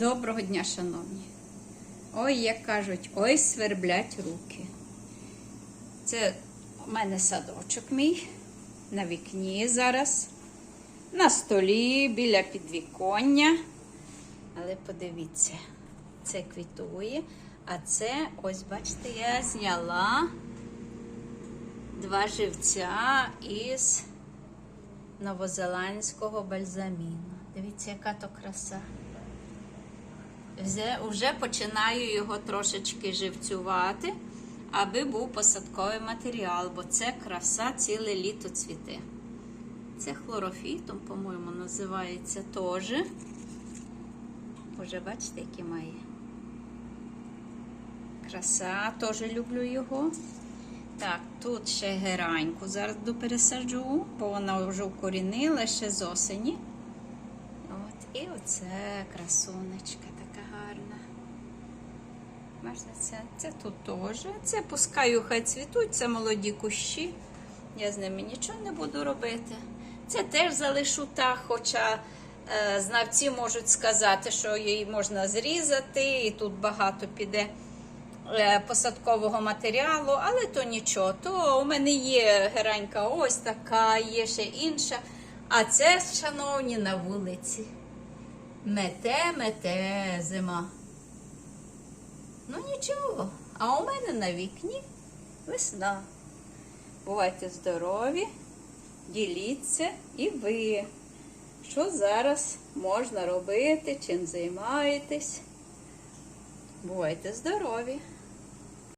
Доброго дня, шановні. Ой, як кажуть, ой, сверблять руки. Це у мене садочок мій на вікні зараз, на столі, біля підвіконня. Але подивіться, це квітує. А це, ось, бачите, я зняла два живця із новозеландського бальзаміну. Дивіться, яка то краса. Вже, вже починаю його трошечки живцювати, аби був посадковий матеріал, бо це краса ціле літо цвіте. Це хлорофітом, по-моєму, називається теж. Уже бачите, який має. Краса, теж люблю його. Так, тут ще гераньку зараз допересаджу, бо вона вже укорінила ще з осені. І оце красунечка така гарна. Бачите, це, це тут теж. Це пускаю, хай цвітуть, це молоді кущі. Я з ними нічого не буду робити. Це теж залишу так, хоча е, знавці можуть сказати, що її можна зрізати, і тут багато піде е, посадкового матеріалу, але то нічого. То у мене є геранька ось така, є ще інша. А це, шановні, на вулиці. Мете, мете зима. Ну нічого. А у мене на вікні весна. Бувайте здорові, діліться і ви. Що зараз можна робити, чим займаєтесь? Бувайте здорові!